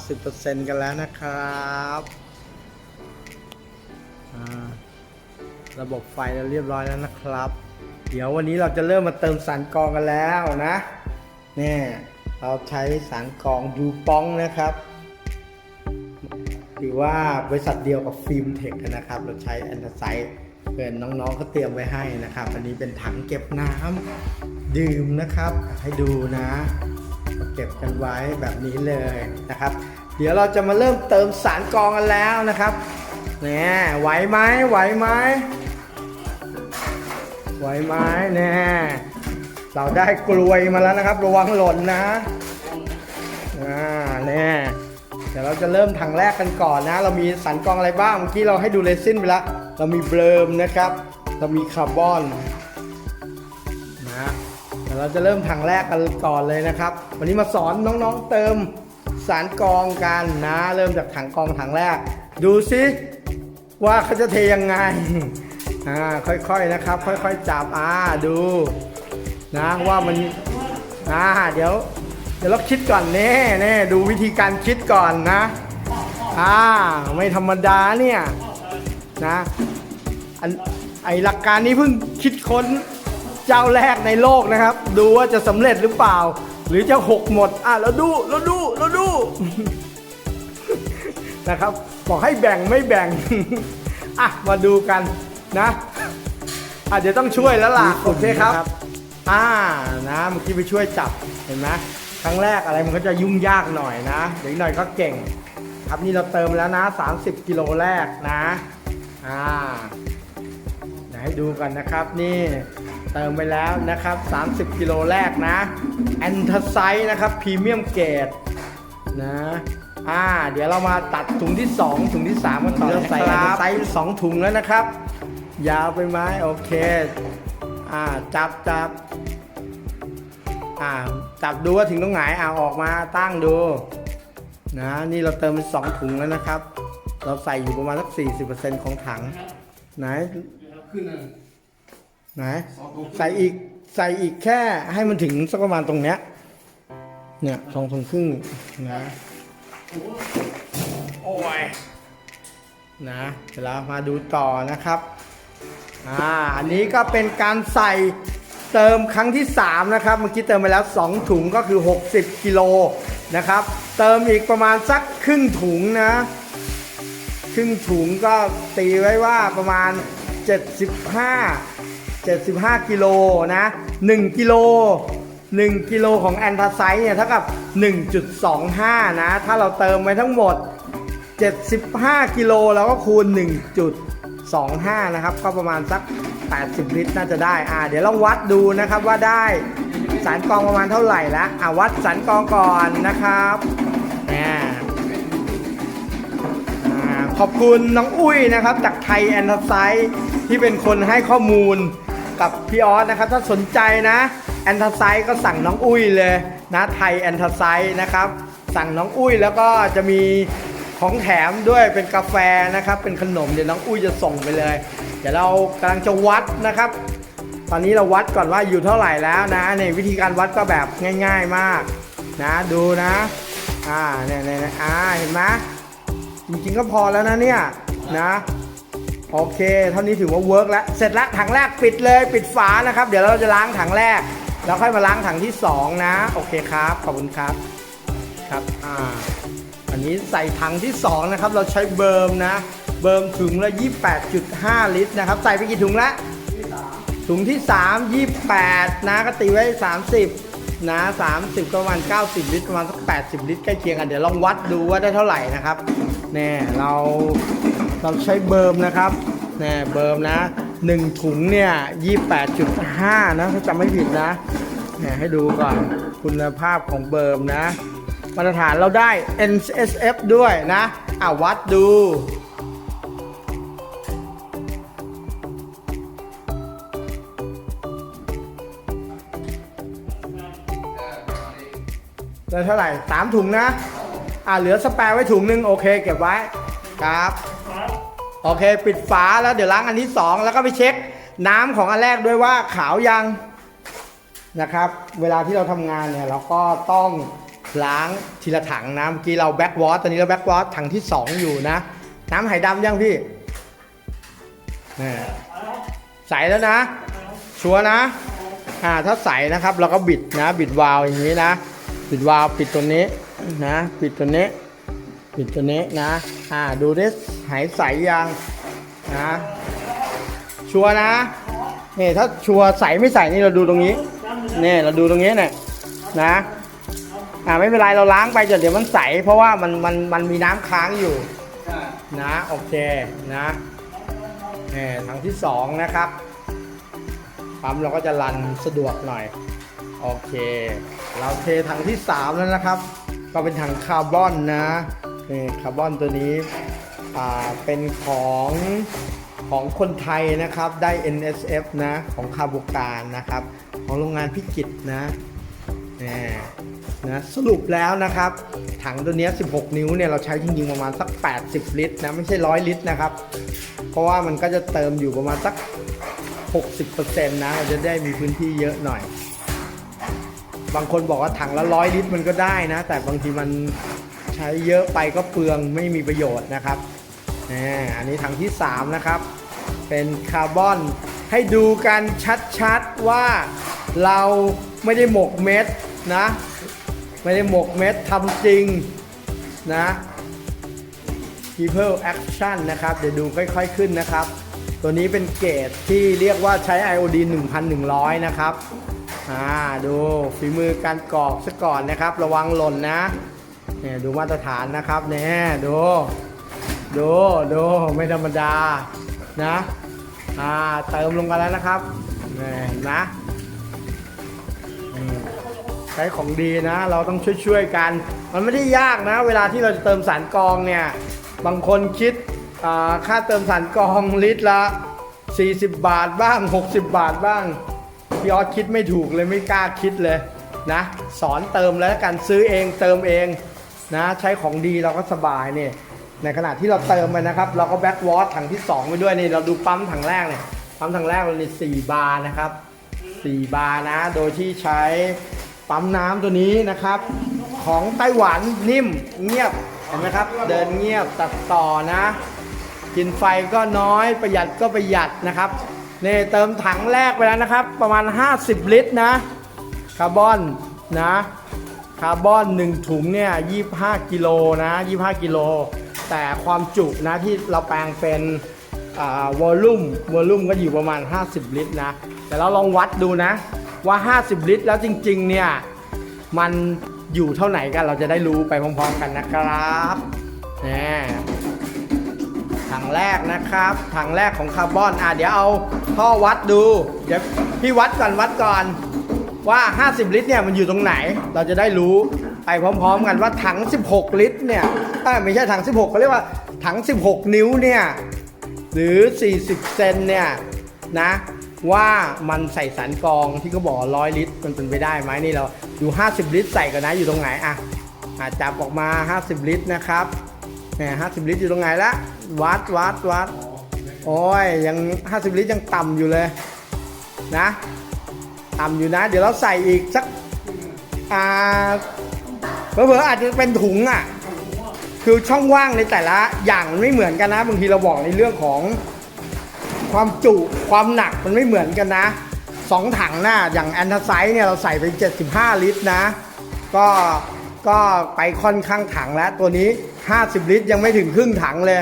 90%กันแล้วนะครับระบบไฟเราเรียบร้อยแล้วนะครับ เดี๋ยววันนี้เราจะเริ่มมาเติมสารกรองกันแล้วนะเนี่ยเราใช้สารกรองยูปองนะครับถือว่าบริษัทเดียวกับฟิล์มเทคนะครับ เราใช้แอนตาไซต์เพื่อนน้องๆเขาเตรียมไว้ให้นะครับ อันนี้เป็นถังเก็บน้ำดื่มนะครับ ให้ดูนะ เก็บกันไว้แบบนี้เลยนะครับ เดี๋ยวเราจะมาเริ่มเติมสารกองกันแล้วนะครับเนี่ยไหวไหมไหวไหมไหวไหมแน่เราได้กลวยมาแล้วนะครับ ระวังหล่นนะอ่าแน่เดี๋ยวเราจะเริ่มถังแรกกันก่อนนะ เรามีสันกองอะไรบ้างเมื่อกี้เราให้ดูเรซินไปแล้วเรามีเบลมนะครับ เรามีคาร์บอน ดี๋ยวเราจะเริ่มถังแรกกันก่อนเลยนะครับ วันนี้มาสอนน้องๆเติมสารกรองกันนะ เริ่มจากถังกรองถังแรก ดูซิว่าเขาจะเทยังไงอ่าค่อยๆนะครับ ค่อยๆจับอ่าดูนะว่ามันอ่าเดี๋ยว เดี๋ยวเราคิดก่อนเน่เน่ดูวิธีการคิดก่อนนะอ่าไม่ธรรมดาเนี่ยนะอันไอหลักการนี้เพิ่งคิดค้น เจ้าแรกในโลกนะครับ ดูว่าจะสำเร็จหรือเปล่า หรือจะหกหมด อะเราดูเราดูเราดู นะครับบอกให้แบ่งไม่แบ่ง อะ มาดูกันนะอะเดี๋ยวต้องช่วยแล้วล่ะโอเคครับ อ่านะเมื่อกี้ไปช่วยจับเห็นไหมครั้งแรกอะไรมันก็จะยุ่งยากหน่อยนะเดี๋ยวอีกหน่อยก็เก่ง ครับนี่เราเติมแล้วนะ 30 กิโลแรกนะ อ่าเดี๋ยวให้ดูกันนะครับนี่ เติมไปแล้วนะครับ 30 กิโลแรกนะแอนท c ไซนะครับพรีเมียมเกรดนะอ่าเดี๋ยวเรามาตัดถุงที่ 2 ถุงที่ 3 กันต่อเริ่มใส่แอนท c ไซสองถุงแล้วนะครับ ยาวไปไหมโอเคอ่าจับจับอ่าจับดูว่าถึงตรงไหนอ่าออกมาตั้งดูนะนี่เราเติมไปสองถุงแล้วนะครับ เราใส่อยู่ประมาณสัก40%ของถังไหนขึ้น อะไหนสองตัวใส่อีกใส่อีกแค่ให้มันถึงสักประมาณตรงเนี้ย เนี่ยสองถุงครึ่งนะโอ้ยนะเดี๋ยวเรามาดูต่อนะครับอ่าอันนี้ก็เป็นการใส่เติมครั้งที่ 3 นะครับเมื่อกี้เติมไปแล้ว 2 ถุงก็คือ 60กิโลนะครับ เติมอีกประมาณสักครึ่งถุงนะ ครึ่งถุงก็ตีไว้ว่าประมาณ 75 75กิโลนะ1กิโล1กิโลของแอนทาไซต์เนี่ยเท่ากับ 1.25 นะ ถ้าเราเติมไปทั้งหมด 75กิโลแล้วก็คูณ 1.25 นะครับ ก็ประมาณสัก 80 ลิตรน่าจะได้ อ่า เดี๋ยวลองวัดดูนะครับว่าได้สารกองประมาณเท่าไหร่ละอ่าวัดสารกองก่อนนะครับอ่าอ่ขอบคุณน้องอุ้ยนะครับ จากไทยแอนทไซต์ที่เป็นคนให้ข้อมูล กับพี่ออสนะครับ ถ้าสนใจนะแอนทไซก็สั่งน้องอุ้ยเลยนะไทยแอนทไซนะครับ สั่งน้องอุ้ยแล้วก็จะมีของแถมด้วยเป็นกาแฟนะครับ เป็นขนมเดี๋ยวน้องอุ้ยจะส่งไปเลย เดี๋ยวเรากำลังจะวัดนะครับ ตอนนี้เราวัดก่อนว่าอยู่เท่าไหร่แล้วนะในวิธีการวัดก็แบบง่าย ๆมากนะดูนะอ่าเนี่ยเนี่ยเนี่ยอ่าเห็นไหมจริงๆก็พอแล้วนะเนี่ยนะ โอเค เท่านี้ถือว่าเวิร์กแล้วเสร็จแล้วถังแรกปิดเลย ปิดฝานะครับ เดี๋ยวเราจะล้างถังแรก แล้วค่อยมาล้างถังที่สองนะ โอเคครับ ขอบคุณครับครับอ่าอันนี้ใส่ถังที่สองนะครับ เราใช้เบิร์มนะ เบิร์มถุงละ 28.5 ลิตรนะครับ ใส่ไปกี่ถุงละถุงที่ 3 28 นะก็ตีไว้ 30 นะ 30 ก็ประมาณ 90 ลิตรประมาณสัก 80 ลิตรใกล้เคียงกัน เดี๋ยวลองวัดดูว่าได้เท่าไหร่นะครับ แน่เรา เราใช้เบิร์มนะครับแน่เบิร์มนะ1ถุงเนี่ย28.5นะถ้าจำไม่ผิดนะเนี่ยให้ดูก่อนคุณภาพของเบิร์มนะ มาตรฐานเราได้ NSF ด้วยนะอ่าวัดดูได้เท่าไหร่สามถุงนะ อ่าเหลือสแปร์ไว้ถุงหนึง โอเค เก็บไว้ ครับ โอเค ปิดฝาแล้วเดี๋ยวล้างอันที่สองแล้วก็ไปเช็คน้ำของอันแรกด้วยว่าขาวยังนะครับ เวลาที่เราทำงานเนี่ยเราก็ต้องล้างทีละถังนะเมื่อกี้เราแบ็กวอตตอนนี้เราแบ็กวอตถังที่ 2 อยู่นะ น้ำไหดำยังพี่นี่ใสแล้วนะ ชัวนะอ่าถ้าใสนะครับเราก็บิดนะ บิดวาล์วอย่างนี้นะ บิดวาล์วปิดตัวนี้นะ ปิดตัวนี้ ปิดตัวนี้นะ อ่า ดูดิหายใสยังนะ ชัวนะนี่ถ้าชัวใสไม่ใสนี่เราดูตรงนี้นี่เราดูตรงนี้เนี่ยนะ อ่าไม่เป็นไรเราล้างไปจนเดี๋ยวมันใส เพราะว่ามันมันมันมีน้ำค้างอยู่นะโอเคนะนี่ถังที่สองนะครับปั๊มเราก็จะรันสะดวกหน่อยโอเค เราเทถังที่สามแล้วนะครับ ก็เป็นถังคาร์บอนนะ คาร์บอนตัวนี้เป็นของของคนไทยนะครับได้ NSF นะของคาบุการนะครับ ของโรงงานพิกิตนะนี่นะสรุปแล้วนะครับ ถังตัวนี้ 16 นิ้วเนี่ยเราใช้จริงๆประมาณสัก 80 ลิตรนะไม่ใช่ 100 ลิตรนะครับ เพราะว่ามันก็จะเติมอยู่ประมาณสัก 60%นะเราจะได้มีพื้นที่เยอะหน่อย บางคนบอกว่าถังละร้อยลิตรมันก็ได้นะ แต่บางทีมัน ใช้เยอะไปก็เปลืองไม่มีประโยชน์นะครับอันนี้ถังที่ 3 นะครับ เป็นคาร์บอนให้ดูกันชัดๆว่าเราไม่ได้หมกเม็ดนะ ไม่ได้หมกเม็ดทำจริงนะ People Action นะครับ เดี๋ยวดูค่อยๆขึ้นนะครับ ตัวนี้เป็นเกรดที่เรียกว่าใช้ iod 1,100 นะครับ อ่า ดูฝีมือการกรอกซะก่อนนะครับ ระวังหล่นนะ เนี่ยดูมาตรฐานนะครับเนี่ยดูดูดูไม่ธรรมดานะอ่าเติมลงกันแล้วนะครับเนี่ยเห็นะอืมใช้ของดีนะ เราต้องช่วยๆกัน มันไม่ได้ยากนะ เวลาที่เราจะเติมสารกองเนี่ยบางคนคิดอ่าค่าเติมสารกองลิตรละ 40 บาทบ้าง 60 บาทบ้างพี่ออสคิดไม่ถูกเลยไม่กล้าคิดเลยนะ สอนเติมแล้วกันซื้อเองเติมเอง นะใช้ของดีเราก็สบายเนี่ยในขณะที่เราเติมไปนะครับ เราก็แบ็กวอตถังที่2ไปด้วยนี่เราดูปั๊มถังแรกเนี่ยปั๊มถังแรกมันมี4บาร์นะครับ4บาร์นะ โดยที่ใช้ปั๊มน้ำตัวนี้นะครับ ของไต้หวันนิ่มเงียบเห็นไหมครับ เดินเงียบตัดต่อนะ กินไฟก็น้อยประหยัดก็ประหยัดนะครับเนี่เติมถังแรกไปแล้วนะครับ ประมาณ 50 ลิตรนะคาร์บอนนะ คาร์บอน 1 ถุงเนี่ย25 กิโลนะ 25 กิโล แต่ความจุนะที่เราแปลงเป็นวอลลุ่มวอลลุ่มก็อยู่ประมาณ 50 ลิตรนะ แต่เราลองวัดดูนะว่า 50 ลิตรแล้วจริงๆ เนี่ย มันอยู่เท่าไหนกันเราจะได้รู้ไปพร้อมๆ กันนะครับนี่ถังแรกนะครับถังแรกของคาร์บอนอะเดี๋ยวเอาท่อวัดดู เดี๋ยวพี่วัดก่อนวัดก่อน ว่า 50 ลิตรเนี่ยมันอยู่ตรงไหน เราจะได้รู้ไปพร้อม ๆ กันว่าถัง 16 ลิตรเนี่ยไม่ใช่ถัง 16เขาเรียกว่าถัง 16 นิ้วเนี่ยหรือ 40 เซนเนี่ยนะว่ามันใส่สารกรองที่เขาบอกร้อยลิตรมันเป็นไปได้ไหมนี่เราดู 50 ลิตรใส่กันนะอยู่ตรงไหนอะอะจับออกมา 50 ลิตรนะครับแหมห้าสิบลิตรอยู่ตรงไหนละวัดวัดวัดโอ้ยยังห้าสิบลิตรยังต่ำอยู่เลยนะ ต่ำอยู่นะ เดี๋ยวเราใส่อีกสักอ่าเผลอๆอาจจะเป็นถุงอะ คือช่องว่างในแต่ละอย่างมันไม่เหมือนกันนะ บางทีเราบอกในเรื่องของความจุความหนักมันไม่เหมือนกันนะสองถังหน้าอย่างแอนทาไซด์เนี่ยเราใส่ไป 75 ลิตรนะ ก็ก็ไปค่อนข้างถังแล้วตัวนี้ 50 ลิตรยังไม่ถึงครึ่งถังเลย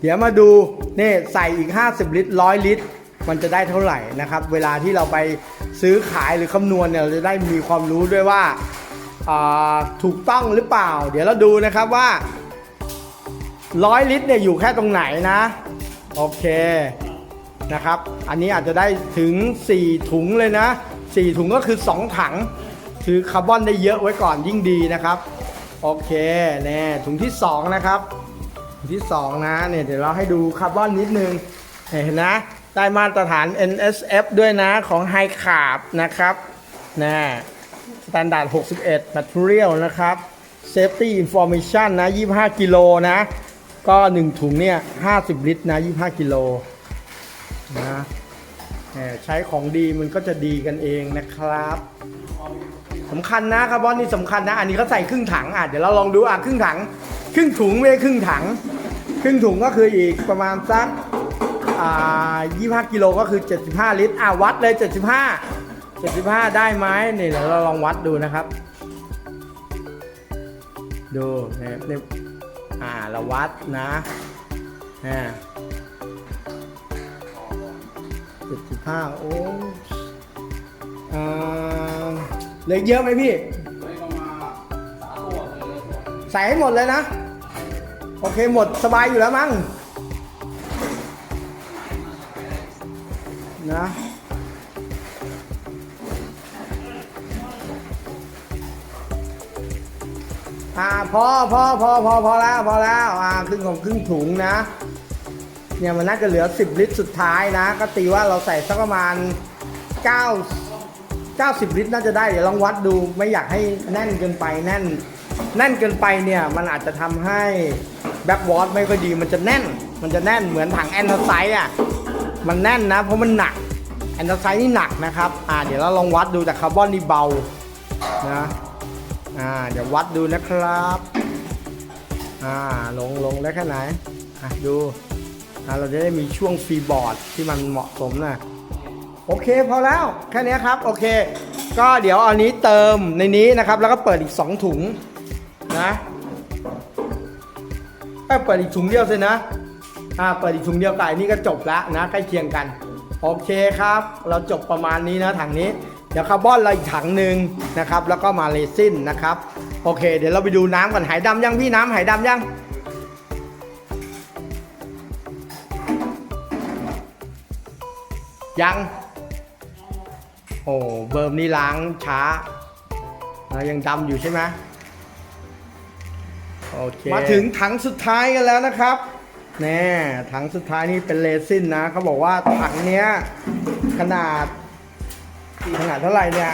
เดี๋ยวมาดูนี่ใส่อีก 50 ลิตร 100 ลิตร มันจะได้เท่าไหร่นะครับ เวลาที่เราไป ซื้อขายหรือคำนวณเนี่ยเราจะได้มีความรู้ด้วยว่าถูกต้องหรือเปล่า เดี๋ยวเราดูนะครับว่าร้อยลิตรเนี่ยอยู่แค่ตรงไหนนะ โอเคนะครับ อันนี้อาจจะได้ถึง 4 ถุงเลยนะ 4 ถุงก็คือ 2 ถังคือคาร์บอนได้เยอะไว้ก่อนยิ่งดีนะครับ โอเคแน่ถุงที่ 2 นะครับถุงที่ 2 นะเนี่ยเดี๋ยวเราให้ดูคาร์บอนนิดนึงเห็นนะ ได้มาตรฐาน NSF ด้วยนะของ High Carb นะครับนะสแตนดาร์ด61 Material นะครับ Safety Information นะ 25 กิโลนะ ก็ 1 ถุงเนี่ย 50 ลิตรนะ 25 กิโลนะใช้ของดีมันก็จะดีกันเองนะครับสำคัญนะคาร์บอนนี่สำคัญนะ อันนี้เขาใส่ครึ่งถังอะเดี๋ยวเราลองดูอะครึ่งถัง ครึ่งถุงไม่ใช่ครึ่งถัง ครึ่งถุงก็คืออีกประมาณสัก อ่า25 กิโลก็คือ 75 ลิตร อะวัดเลย 75 75 ได้ไหมนี่เดี๋ยวเราลองวัดดูนะครับ ดูเนี่ยนี่อ่าเราวัดนะอ่า75 โอ้อ่าเหลือเยอะไหมพี่ใส่ให้หมดเลยนะ โอเคหมดสบายอยู่แล้วมั้ง นะอ่าพอพอพอพอพอแล้วพอแล้วอ่าครึ่งของครึ่งถุงนะ เนี่ยมันน่าจะเหลือ 10 ลิตรสุดท้ายนะ ก็ตีว่าเราใส่สักประมาณ 9 90 ลิตรน่าจะได้ เดี๋ยวลองวัดดูไม่อยากให้แน่นเกินไปแน่น แน่นเกินไปเนี่ยมันอาจจะทำให้แบ็กวอตไม่ค่อยดีมันจะแน่น มันจะแน่นเหมือนถังแอนโทไซด์อะ มันแน่นนะ เพราะมันหนักแอนโทไซด์นี่หนักนะครับ อ่า เดี๋ยวเราลองวัดดูแต่คาร์บอนนี่เบานะอ่าเดี๋ยววัดดูนะครับอ่าลงลงได้แค่ไหนอะดูอ่าเราจะได้มีช่วงฟรีบอร์ดที่มันเหมาะสมนะโอเคพอแล้วแค่นี้ครับโอเค ก็เดี๋ยวอานี้เติมในนี้นะครับ แล้วก็เปิดอีก 2 ถุงนะเอ้ยเปิดอีกถุงเดียวเสินะ อ่าเปิดอีกถุงเดียวกับอันนี้ก็จบแล้วนะใกล้เคียงกัน โอเคครับ เราจบประมาณนี้นะถังนี้ เดี๋ยวคาร์บอนเราอีกถังหนึ่งนะครับ แล้วก็มาเรซินนะครับ โอเค เดี๋ยวเราไปดูน้ำก่อนหายดำยังพี่น้ำหายดำยังยัง โอ้เบิร์มนี่ล้างช้าเรายังดำอยู่ใช่ไหมโอเค มาถึงถังสุดท้ายกันแล้วนะครับ แน่ถังสุดท้ายนี่เป็นเรซินนะเขาบอกว่าถังเนี้ยขนาดขนาดเท่าไหร่เนี่ย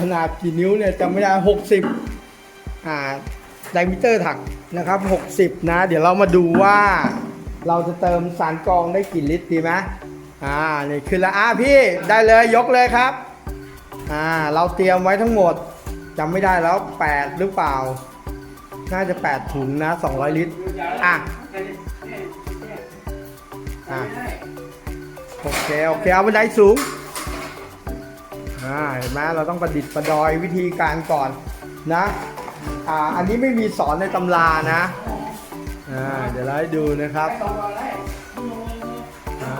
ขนาดกี่นิ้วเนี่ยจำไม่ได้ 60 อ่าไดมิเตอร์ถังนะครับ 60 นะ เดี๋ยวเรามาดูว่าเราจะเติมสารกรองได้กี่ลิตรดีไหมอ่า นี่คือละอ่าพี่ได้เลยยกเลยครับ อ่า เราเตรียมไว้ทั้งหมดจำไม่ได้แล้ว 8 หรือเปล่า น่าจะ 8 ถุงนะ 200 ลิตร อะ อะ โอเค โอเค เอาบันไดสูง อ่า เห็นไหมเราต้องประดิษฐ์ประดอยวิธีการก่อนนะ อ่า อันนี้ไม่มีสอนในตำรานะ อ่า เดี๋ยวเราให้ดูนะครับ อ่า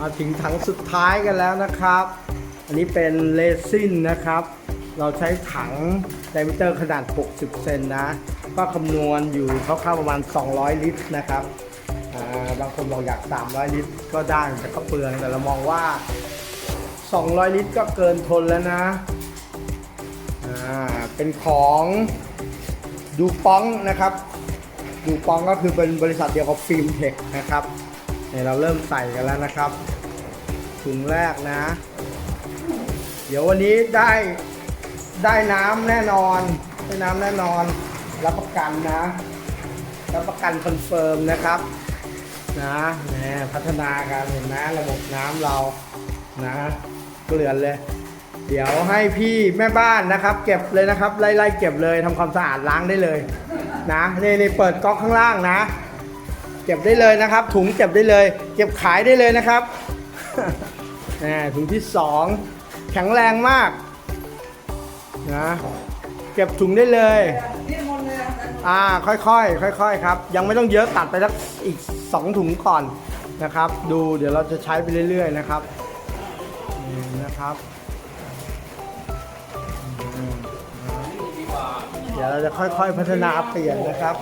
มาถึงถังสุดท้ายกันแล้วนะครับ อันนี้เป็นเลซินนะครับ เราใช้ถังไดมิเตอร์ขนาด 60 เซนนะ ก็คำนวณอยู่คร่าวๆประมาณ 200 ลิตรนะครับบางคนบอกอยาก 300 ลิตรก็ได้แต่ก็เปลืองแต่เรามองว่า 200 ลิตรก็เกินทนแล้วนะอ่าเป็นของดูป้องนะครับ ดูปองก็คือเป็นบริษัทเดียวกับฟิล์มเทคนะครับเนี่ยเราเริ่มใส่กันแล้วนะครับถุงแรกนะ เดี๋ยววันนี้ได้ได้น้ำแน่นอนได้น้ำแน่นอน รับประกันนะ รับประกันคอนเฟิร์มนะครับนะเนี่ยพัฒนาการเห็นไหมระบบน้ำเรานะเกลือนเลย เดี๋ยวให้พี่แม่บ้านนะครับ เก็บเลยนะครับ ไล่ๆเก็บเลยทำความสะอาดล้างได้เลยนะนี่นี่เปิดก๊อกข้างล่างนะ เก็บได้เลยนะครับ ถุงเก็บได้เลย เก็บขายได้เลยนะครับอ่าถุงที่สอง แข็งแรงมากนะเก็บถุงได้เลย อ่าค่อยๆค่อยๆครับ ยังไม่ต้องเยอะตัดไปสักอีกสองถุงก่อนนะครับ ดูเดี๋ยวเราจะใช้ไปเรื่อยๆนะครับนี่นะครับเดี๋ยวเราจะค่อยๆพัฒนาเปลี่ยนนะครับ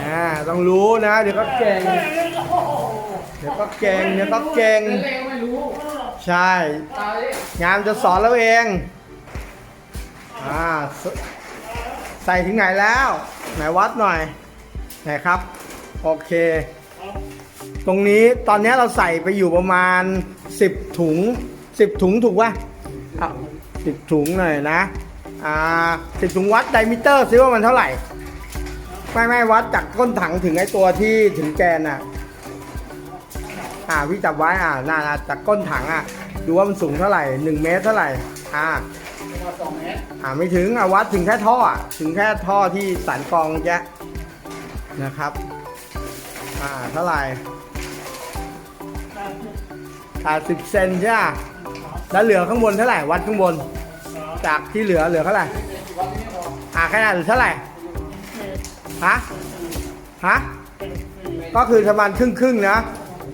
อ่าต้องรู้นะ เดี๋ยวก็เก่ง เดี๋ยวก็เก่งเดี๋ยวก็เก่ง ใช่ งานจะสอนเราเอง อ่า ใส่ถึงไหนแล้ว ไหนวัดหน่อย ไหนครับ โอเค ตรงนี้ตอนนี้เราใส่ไปอยู่ประมาณ 10 ถุง 10 ถุงถูกป่ะอะสิบถุงหน่อยนะ อ่าสิบถุงวัดไดมิเตอร์ซิว่ามันเท่าไหร่ ไม่ไม่วัดจากก้นถังถึงไอตัวที่ถึงแกนอะ อ่าพี่จับไว้อ่าน่าน่าจากก้นถังอะดูว่ามันสูงเท่าไหร่หนึ่งเมตรเท่าไหร่อ่ามาสองเมตรอ่าไม่ถึงอะวัดถึงแค่ท่ออะถึงแค่ท่อที่สันกรองแยะนะครับอ่าเท่าไหร่อ่าสิบเซนใช่ไหมแล้วเหลือข้างบนเท่าไหร่วัดข้างบน จากที่เหลือเหลือเท่าไหร่อ่าขนาดเหลือเท่าไหร่ฮะฮะก็คือประมาณครึ่งครึ่งๆนะ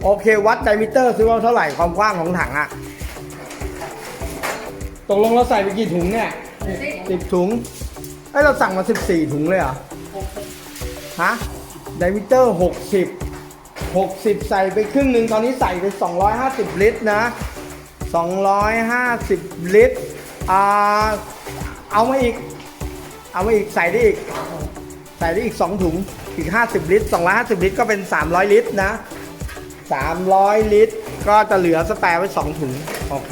โอเค วัดไดมิเตอร์ซิว่าเท่าไหร่ความกว้างของถังอะตกลงเราใส่ไปกี่ถุงเนี่ยสิบถุงไอยเราสั่งมาสิบสี่ถุงเลยเหรอฮะไดมิเตอร์หกสิบหกสิบใส่ไปครึ่งหนึ่งตอนนี้ใส่ไปสองร้อยห้าสิบลิตรนะ250ลิตรอ่าเอามาอีก เอามาอีกใส่ได้อีก ใส่ได้อีก2ถุงอีก50ลิตร250ลิตรก็เป็น300ลิตรนะ 300 ลิตร ก็จะเหลือสแปร์ไว้ 2 ถุง โอเค